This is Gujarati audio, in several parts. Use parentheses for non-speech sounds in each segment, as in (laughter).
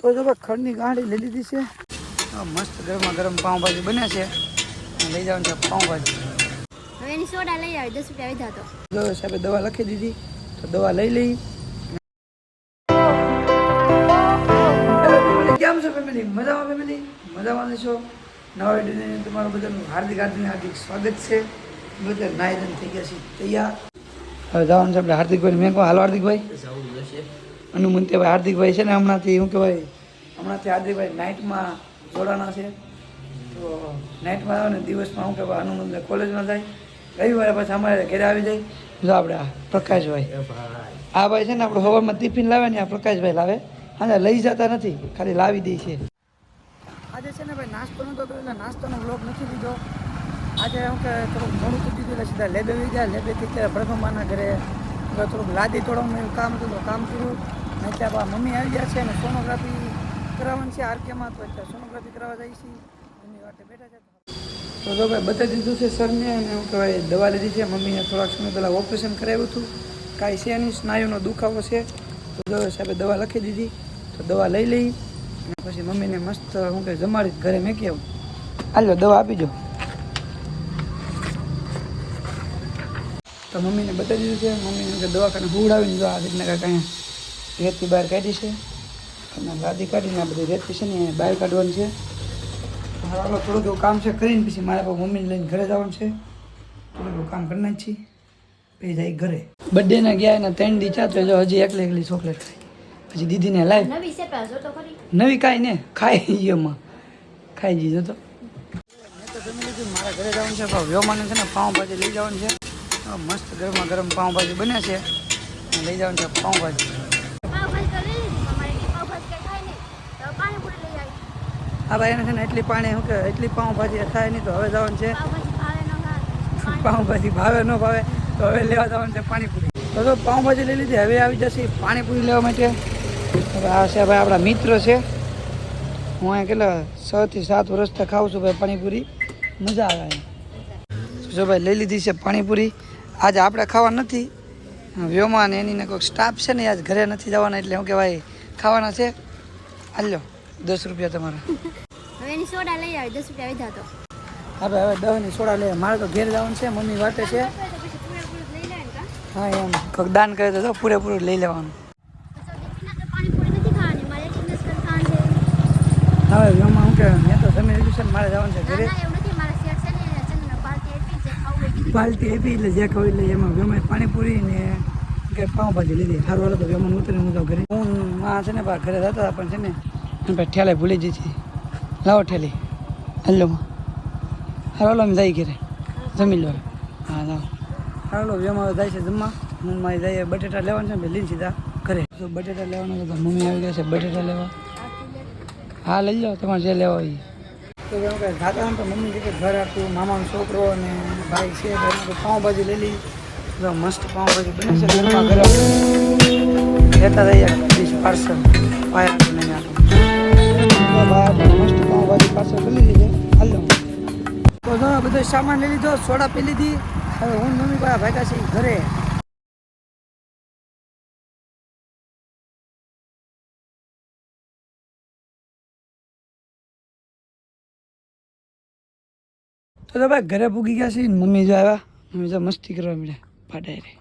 તો જો ખડની ગાંડી લઈ લીધી છે. મસ્ત ગરમા ગરમ પાઉંભાજી બને છે. લઈ જવાનું છે પાઉંભાજી. હવે એની સોડા લઈ આવી દસ રૂપિયા વધ્યા તો. જો સાહેબે દવા લખી દીધી. તો દવા લઈ લઈ. કેમ છો ફેમિલી મજામાં ફેમિલી મજામાં છો? નવા વિડીયોની તમારું બધાનું હાર્દિક હાર્દિક હાર્દિક સ્વાગત છે. બધા નાયદન થઈ ગયા છે તૈયાર? હવે જવાનું છે આપણે હાર્દિકભાઈ મેં કહું હાલો હાર્દિકભાઈ. હનુમંતીભાઈ હાર્દિકભાઈ છે ને હમણાંથી શું કહેવાય? હમણાંથી હાર્દિકભાઈ નાઇટમાં જોડાના છે. તો નાઇટમાં આવે ને દિવસમાં શું કહેવાય હનુમંત કોલેજમાં જાય. રવિવારે પછી અમારે ઘરે આવી જાય. જો આપણે આ પ્રકાશભાઈ. આ ભાઈ છે ને આપણે હવામાં ટિફિન લાવે ને આ પ્રકાશભાઈ લાવે. હા લઈ જતા નથી ખાલી લાવી દે છે. આજે છે ને ભાઈ નાસ્તો નહોતો કર્યો એટલે નાસ્તાનો બ્લોગ નથી લીધો. આજે હું કે થોડુંક મોડું તૂટી ગયું એટલે સીધા લેબે આવી ગયા. લેબેથી ત્યારે પ્રથમાના ઘરે થોડુંક લાદી તોડવાનું કામ હતું તો કામ કર્યું. અને ત્યાં બા મમ્મી આવી ગયા છે અને સોનોગ્રાફી કરાવવાની છે આરકેમાં, તો અત્યારે સોનોગ્રાફી કરાવવા જાય છે. મમ્મી વાટે બેઠા છે. તો જો ભાઈ બતાવી દીધું છે સરને અને શું કહેવાય દવા લીધી છે. મમ્મીને થોડાક સમય પહેલાં ઓપરેશન કરાવ્યું હતું. કાંઈ છે નહીં, સ્નાયુનો દુખાવો છે. તો જો સાહેબે દવા લખી દીધી. તો દવા લઈ લઈ અને પછી મમ્મીને મસ્ત, હું કહે જમાડી ઘરે મેકી આવું. હાલો, દવા આપી દો. તો મમ્મીને બતાવી દીધું છે. મમ્મીને કે દવાખાને હુવડાવીને જો આ રીતના કાંઈ રેતી બહાર કાઢી છે. અને લાદી કાઢીને આ બધી રેતી છે ને બહાર કાઢવાની છે. હાલો થોડુંક એવું કામ છે કરીને પછી મારા પાસે મમ્મીને લઈને ઘરે જવાનું છે. થોડુંક એવું કામ કરી નાખી પછી જાય ઘરે. બર્થડેના ગયા એના ત્રણ દી ચાતો જો હજી એકલી એકલી ચોકલેટ ખાઈ. પછી દીદીને લાવી નવી છે પેલા જો તો ખરી. નવી કાંઈ ને ખાઈ એમાં. ખાઈ જીધો તો. મારા ઘરે જવાનું છે પણ વ્યોમાને છે ને પાઉંભાજી લઈ જવાનું છે. મસ્ત ગરમા ગરમ પાઉંભાજી બને છે. લઈ જવાનું છે પાઉંભાજી પાવભાજી તો લઈ લીધી અમારે એટલી પાવભાજી કઈ થાય નહીં તો પાણીપુરી લઈ આવી આ ભાઈ એને છે ને એટલી પાણી શું કે એટલી પાઉંભાજી થાય નહીં તો હવે જવાનું છે. પાવભાજી ભાવે ન ભાવે પાઉંભાજી ભાવે ન ભાવે તો હવે લેવા જવાનું છે પાણીપુરી. તો તો પાઉંભાજી લઈ લીધી હવે આવી જશે પાણીપુરી લેવા માટે. હવે આ છે ભાઈ આપણા મિત્ર છે. હું અહીંયા કેટલા છ થી સાત વર્ષથી ખાઉં છું ભાઈ પાણીપુરી. મજા આવે જો ભાઈ લઈ લીધી છે પાણીપુરી. આજે આપણે ખાવા નથી. વ્યોમાં ને એની ને કોઈક સ્ટાફ છે ને આજ ઘરે નથી જવાના એટલે હું કહેવાય ખાવાના છે. હાલ્યો. દસ રૂપિયા તમારા. હવે એની સોડા લઈ આવી દસ રૂપિયા વધ્યા તો. હવે હવે દહની સોડા લઈ મારે તો ઘેર જવાનું છે મમ્મી વાટે છે. હા એમ. કોઈક દાન કરે તો પૂરેપૂરું લઈ લેવાનું. હવે એમાં હું કે મેં તો જમી લીધું છે ને મારે જવાનું છે ઘરે. પાલટી આપી એટલે જે ખાવ એટલે એમાં વેમાય પાણીપુરી ને કે પાઉંભાજી લીધી. સારું હાલો તો વેમાં ઉતરીને હું તો ઘરે. હું માં છે ને ઘરે જતા હતા પણ છે ને એમ ઠેલે ભૂલી જઈ લાવો ઠેલી. હારો હાલો હાલો, અમે જઈ ઘરે. જમી લો. હા, લાવો. હારો લો વેમાં જાય છે જમવા. મારી જાય બટેટા લેવાના છે લીન સીધા ઘરે. તો બટેટા લેવાના હતા મમ્મી આવી ગયા છે બટેટા લેવા. હા, લઈ જાઓ, તમારે જે લેવા હોય તો એમ જાતા તો મમ્મી કે ઘર આપ્યું મામાનો છોકરો અને ભાઈ છે પાઉંભાજી લઈ લઈ મસ્ત પાઉંભાજી બને છે ઘરમાં ઘરે. લેતા જઈએ ડીશ પાર્સલ પાયા સામાન લઈ લીધો સોડા પી લીધી હવે હું મમ્મી પાસે ભાગ્યા છે ઘરે તો તો ભાઈ ઘરે પૂગી ગયા છે મમ્મી જો આવ્યા મમ્મી જો મસ્તી કરવા મળ્યા ફાટાઈ રે.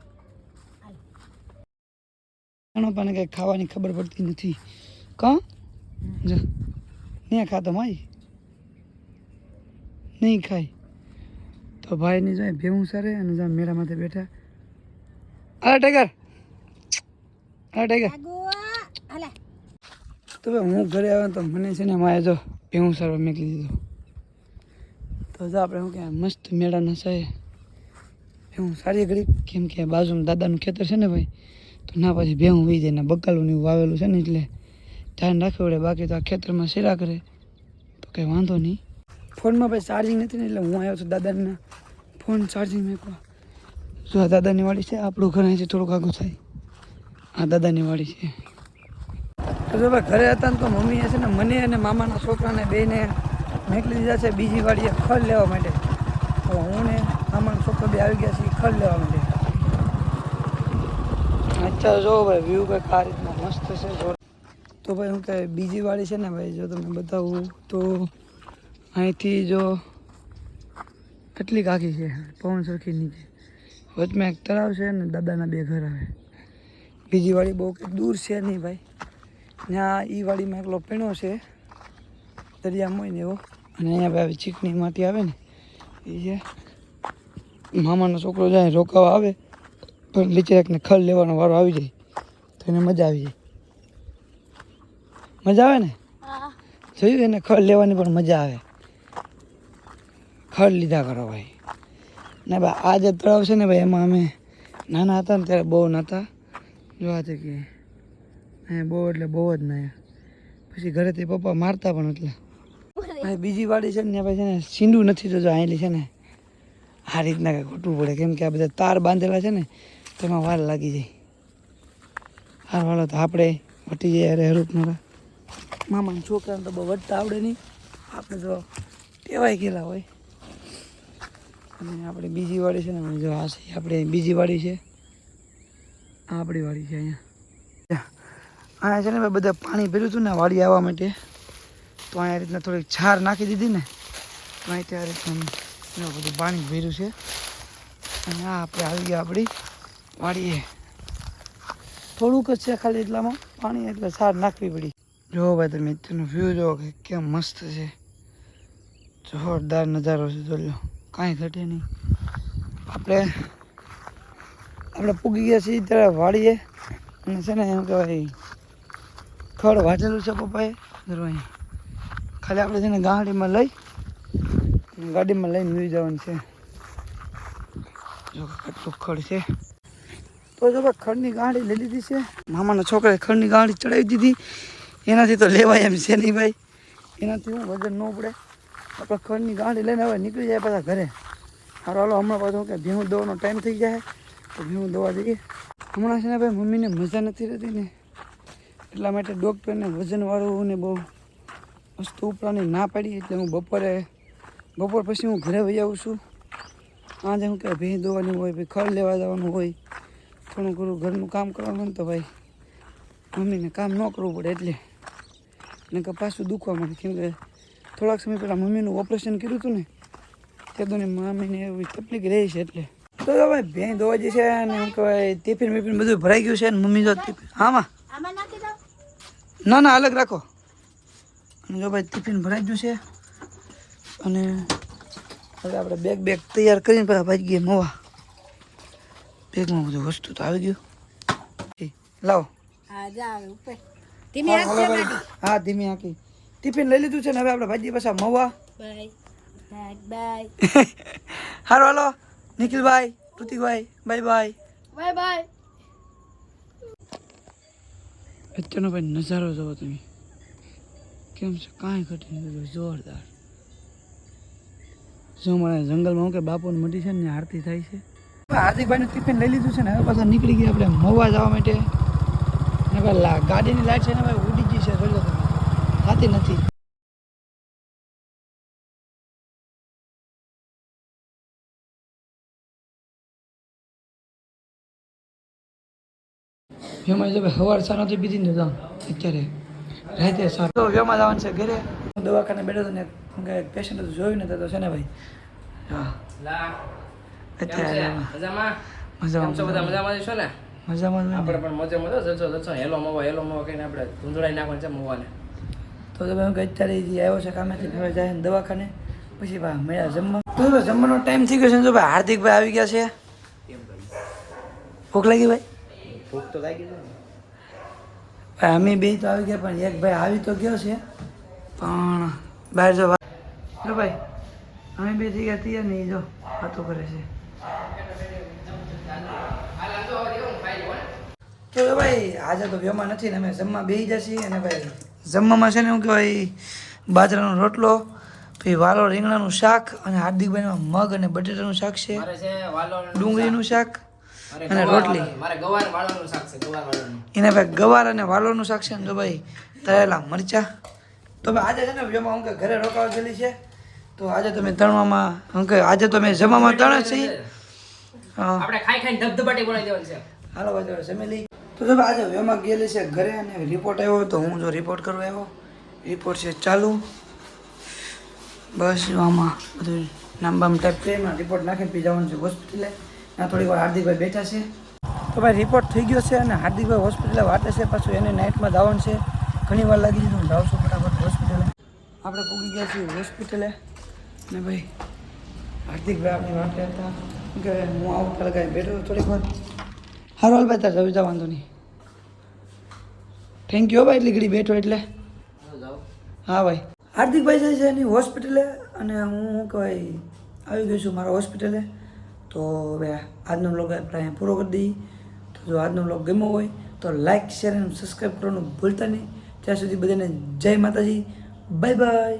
પણ કંઈ ખાવાની ખબર પડતી નથી. કાં? જો. નહીં ખાતો માઈ? નહીં ખાય. તો ભાઈની જાય ભેવું સરે અને જો મેરા માથે બેઠા. અરે ટાઈગર. અરે ટાઈગર. તો ભાઈ હું ઘરે આવ્યો તો મને છે ને મારે જો ભેવું સારો મેકલી દીધો. તો જો આપણે શું કહેવાય, મસ્ત મેળા નસાય. ભેવું સારી ઘડી. કેમ કે બાજુમાં દાદાનું ખેતર છે ને ભાઈ, તો ના પછી ભેવું વહી જાય ને બકાલું એવું વાવેલું છે ને એટલે ધ્યાન રાખવું પડે બાકી તો આ ખેતરમાં શેરા કરે, તો કંઈ વાંધો નહીં. ફોનમાં ભાઈ ચાર્જિંગ નથી ને એટલે હું આવ્યો છું દાદાના ફોન ચાર્જિંગ મેકવા. જો આ દાદાની વાડી છે, આપણું ઘર અહીંથી થોડુંક આગું થાય. આ દાદાની વાડી છે. જો ભાઈ ઘરે હતા ને તો મમ્મીએ છે ને મને અને મામાના છોકરાને બેને મેકલી દીધા છે બીજી વાડીએ ખડ લેવા માટે. તો હું ને મામાનો છોકરો બે આવી ગયા છે ખડ લેવા માટે. અચ્છા જો ભાઈ વ્યૂ કંઈક આ રીતના મસ્ત છે જોર તો ભાઈ હું કહે બીજી વાળી છે ને ભાઈ, જો તમને બતાવું તો અહીંથી જો કેટલી કાકી છે? પવન સરખી નીચે. વચમાં એક તળાવ છે ને દાદાના બે ઘર આવે. બીજી વાળી બહુ દૂર છે નહીં ભાઈ. ત્યાં એ વાડીમાં એકલો પીણો છે દરિયામાં હોય ને એવો. અને અહીંયા ભાઈ ચીકણીમાંથી આવે ને એ છે. મામાનો છોકરો જાય રોકાવા આવે, પણ લીચેરાકને ખલ લેવાનો વારો આવી જાય. તો એને મજા આવી જાય. મજા આવે ને? જોયું એને ખડ લેવાની પણ મજા આવે. ખડ લીધા કરો ભાઈ. ને ભાઈ આ જે તળાવ છે ને ભાઈ એમાં અમે નાના હતા ને ત્યારે બહુ નહોતા. જોવા છે કે અહીંયા બહુ એટલે બહુ જ ના પછી ઘરેથી પપ્પા મારતા પણ એટલે. ભાઈ બીજી વાડી છે ને ભાઈ છે ને સીંડું નથી તો જો આયેલી છે ને આ રીતના કંઈ ખોટવું પડે. કેમ કે આ બધા તાર બાંધેલા છે ને તેમાં વાર લાગી જાય. હાર વાળો તો આપણે વટી જાય અરે હરૂપ મારા મામાના છોકરાને તો બહુ વધતા આવડે નહીં. આપણે તો ટેવાઈ ગયેલા હોય. અને આપણે બીજી વાડી છે ને જો આ છે, આપણે બીજી વાડી છે. આ આપણી વાડી છે અહીંયા. અહીંયા છે ને ભાઈ બધા પાણી ભર્યું હતું ને વાડી આવવા માટે. તો અહીંયા રીતના થોડીક છાર નાખી દીધી ને, તો અહીં ત્યાં રીતના બધું પાણી ભર્યું છે. અને આ આપણે આવી ગયા આપણી વાડીએ. થોડુંક જ છે ખાલી એટલામાં પાણી, એટલે છાર નાખવી પડી. જો ભાઈ તમે તેનો વ્યૂ જો કે કેમ મસ્ત છે જોરદાર નજારો છે લો કાંઈ ઘટે નહીં આપણે આપણે પૂગી ગયા છીએ ત્યારે વાળીએ અને છે ને એમ કહેવાય ખડ વાંચેલું છે પપ્પાએ અહીં ખાલી આપણે છે ને ગાડીમાં લઈ ગાડીમાં લઈને વી જવાનું છે જો કેટલું ખડ છે તો જો ખડની ગાડી લઈ લીધી છે મામાના છોકરાએ ખડની ગાડી ચડાવી દીધી એનાથી તો લેવાય એમ છે નહીં ભાઈ. એનાથી હું વજન ન ઉપડે આપણે ખડની ગાડી લઈને હવે નીકળી જાય પાછા ઘરે. હારો, હાલો, હમણાં પાછું કે ભીણું દોવાનો ટાઈમ થઈ જાય. તો ભીણું દોવા જઈએ. હમણાં છે ને ભાઈ મમ્મીને મજા નથી રહેતી ને. એટલા માટે ડૉક્ટરને વજનવાળું ને બહુ વસ્તુ ઉપરાની ના પાડી. એટલે હું બપોરે, બપોર પછી હું ઘરે વહી આવું છું. આજે હું કે ભીણ દોવાની હોય ભાઈ ખડ લેવા જવાનું હોય. થોડું ઘણું ઘરનું કામ કરવાનું તો ભાઈ મમ્મીને કામ ન કરવું પડે એટલે. ને કે પાછું દુખવા માંડે કેમ કે થોડાક સમય પહેલાં મમ્મીનું ઓપરેશન કર્યું હતું ને તે તો મમ્મીને એવી તકલીફ રહી છે એટલે. તો ભાઈ ભેં દોવા જે છે અને એમ કહેવાય ટિફિન બિફિન બધું ભરાઈ ગયું છે ને મમ્મી જો ટિફિન હામાં આમાં ના ના અલગ રાખો. અને જો ભાઈ ટિફિન ભરાઈ ગયું છે અને હવે આપણે બેગ બેગ તૈયાર કરીને પછી ભાઈ ગયા મવા બેગમાં બધું વસ્તુ તો આવી ગયું. લાવો. હા જા હવે ઉપર. ભાઈ. હા ધીમે આંકી ટિફિન લઈ લીધું છે ને હવે આપણે ભાજી પાછા મવા. બાય. બાય (laughs) હારો હાલો નિખિલભાઈ પ્રતિકભાઈ બાય બાય. Bye bye. અત્યારનો ભાઈ નજારો જોવો તમે. કેમ છે? કાંઈ ઘટી નથી જોરદાર. જો મને જંગલમાં હું કે બાપુની મટી છે ને આરતી થાય છે. હાર્દિકભાઈનું ટિફિન લઈ લીધું છે ને હવે પાછા નીકળી ગયા આપણે મવા જવા માટે. ને ભાઈ લા- ગાડીની લાઈટ છે ને ભાઈ ઉડી ગઈ છે થતી નથી. જો સવાર સારો નથી પીધી ને અત્યારે. રાતે તો વ્યમાં જવાનું છે ઘરે. હું દવાખાને બેઠો હતો ને પેશન્ટ હતું જોયું ને તો છે ને ભાઈ. હા. લા અત્યારે મજામાં? મજામાં છો બધા? મજામાં. છો ને? મજામાં. આપણે પણ મજામાં તો જલસો જલસો. હેલો મવા હેલો મવા કહીને આપણે ધૂંધળાઈ નાખવાનું છે મવાને. તો તમે કે અત્યારે જે આવ્યો છે કામેથી હવે જાય ને દવાખાને. પછી ભાઈ મળ્યા જમવા. તો જમવાનો ટાઈમ થઈ ગયો છે તો જો ભાઈ હાર્દિકભાઈ આવી ગયા છે. ભૂખ લાગી ભાઈ? ભૂખ તો લાગી ભાઈ અમે બે તો આવી ગયા પણ એક ભાઈ આવી તો ગયો છે. પણ બહાર જો ભાઈ અમે બે થઈ ગયા તૈયાર નહીં જો વાતો કરે છે. તો ભાઈ આજે તો વ્યવમાં નથી ને અમે જમવા બેસી જશે અને ભાઈ જમવામાં છે ને શું કહેવાય બાજરાનો રોટલો પછી વાલો રીંગણાનું શાક અને હાર્દિકભાઈમાં મગ અને બટેટાનું શાક છે ડુંગળીનું શાક અને રોટલી. એને ભાઈ ગવાર અને વાલોનું શાક છે ને તો ભાઈ તળેલા મરચા. તો ભાઈ આજે છે ને જમવા હું કે ઘરે રોકાવા ગયેલી છે. તો આજે તમે તણવામાં હું કે આજે તો મેં જમવામાં તણ છીએ. આપણે ખાઈ ખાઈને ધબધબાટી બનાવી દેવાનું છે. હાલો ભાઈ જમી તો જો આજે વેમાં ગયેલી છે ઘરે અને રિપોર્ટ આવ્યો તો હું જો રિપોર્ટ કરવા આવ્યો. રિપોર્ટ છે ચાલુ. બસ આમાં બધું નામ બામ ટાઈપ એમાં રિપોર્ટ નાખીને પી જવાનું છે હોસ્પિટલે ત્યાં થોડીક વાર હાર્દિકભાઈ બેઠા છે. તો ભાઈ રિપોર્ટ થઈ ગયો છે અને હાર્દિકભાઈ હોસ્પિટલે વાટે છે પાછું એને નાઇટમાં જવાનું છે. ઘણી વાર લાગી દીધું હું જાઉં છું ફટાફટ હોસ્પિટલે આપણે પૂગી ગયા છીએ હોસ્પિટલે ને ભાઈ હાર્દિકભાઈ આપણી વાટે હતા. કે હું આવું પેલા કાંઈ બેઠો થોડીક વાર. હારો હાલ ભાઈ, તાર જવી વાંધો નહીં. થેન્ક યુ ભાઈ એટલી ઘડી બેઠો એટલે. હા ભાઈ. હાર્દિકભાઈ જાય છે એની હોસ્પિટલે અને હું શું કહેવાય, આવી ગયો છું મારા હોસ્પિટલે. તો હવે આજનો બ્લોગ આપણે અહીંયા પૂરો કરી દઈએ. તો જો આજનો બ્લોગ ગમ્યો હોય, તો લાઇક શેર અને સબસ્ક્રાઈબ કરવાનું ભૂલતા નહીં. ત્યાં સુધી બધાને જય માતાજી. Bye bye